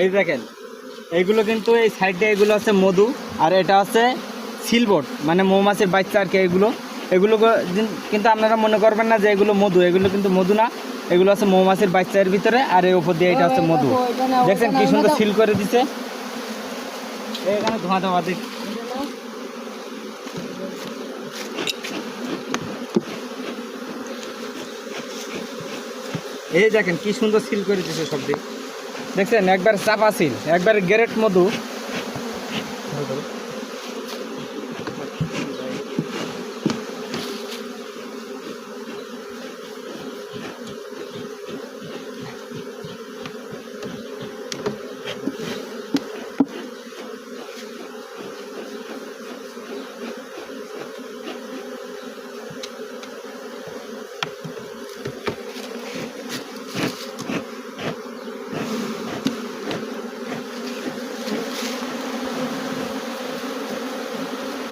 এই দেখেন এইগুলো কিন্তু এই সাইডে এগুলো আছে মধু আর এটা আছে সিলবোর্ড মানে মৌমাছির বাচ্চা আর কি এগুলো এগুলো কিন্তু আপনারা মনে করবেন না যে এগুলো মধু এগুলো কিন্তু মধু না। এগুলো আছে মৌমাছির বাচ্চার ভিতরে আর এই উপর দিয়ে এটা হচ্ছে মধু। দেখছেন কি সুন্দর সিল করে দিছে? এখানে ধোঁয়া ধোঁয়া দিক এই দেখেন কি সুন্দর সিল করে দিছে সব দিক দেখছেন একবার চাপা ছিল একবার গ্যারেট মধু।